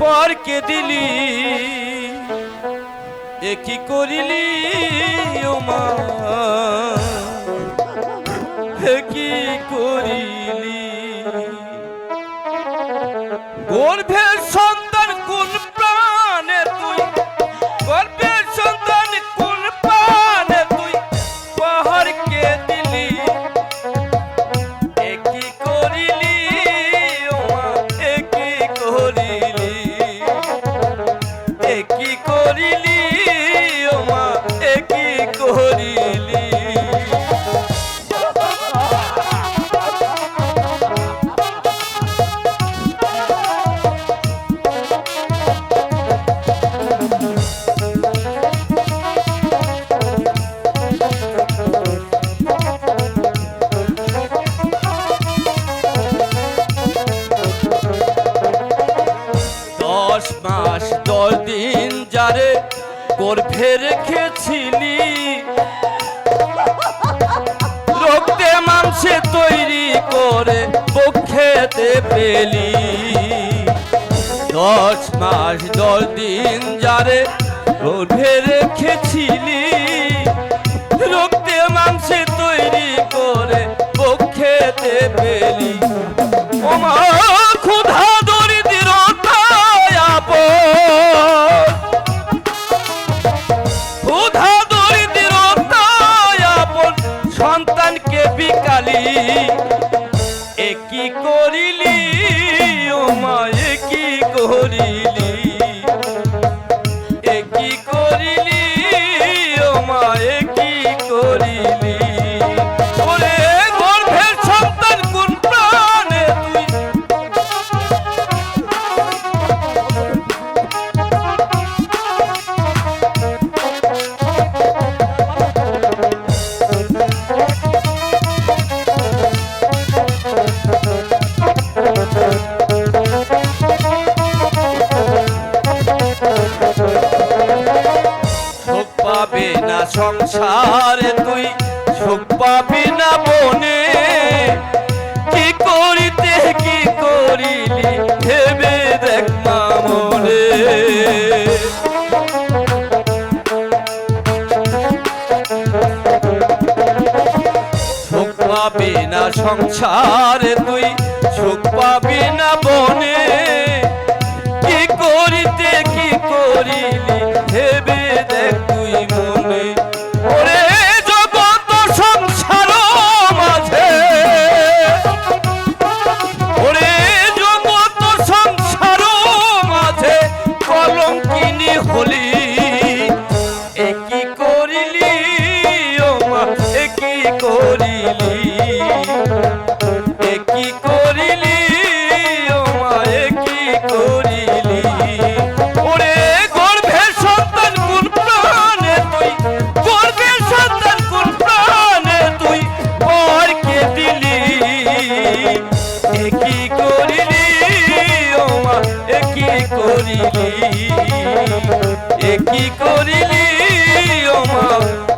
পরকে দিলি এ কি করিলি ও মা কি করিলি গর্ভের দশ দিন যারে গর্ভে রেখেছিলি। রক্তে মাংসে তৈরি করে পক্ষেতে পেলি। দশ মাস, দশ দিন যারে গর্ভে রেখেছিলি। রক্তে মাংসে তৈরি করে পক্ষেতে পেলি। একই করিলি ও মা একই করিলি? সংসারে তুই সুখ পাবি না বনে। কি করিতে, কি করিলি, ভেবে দেখ মামনে সুখ পাবি না সংসারে তুই, সুখ পাবি না বনে। কি করিতে, কি করিলি করিলি? একই করিলি ওরে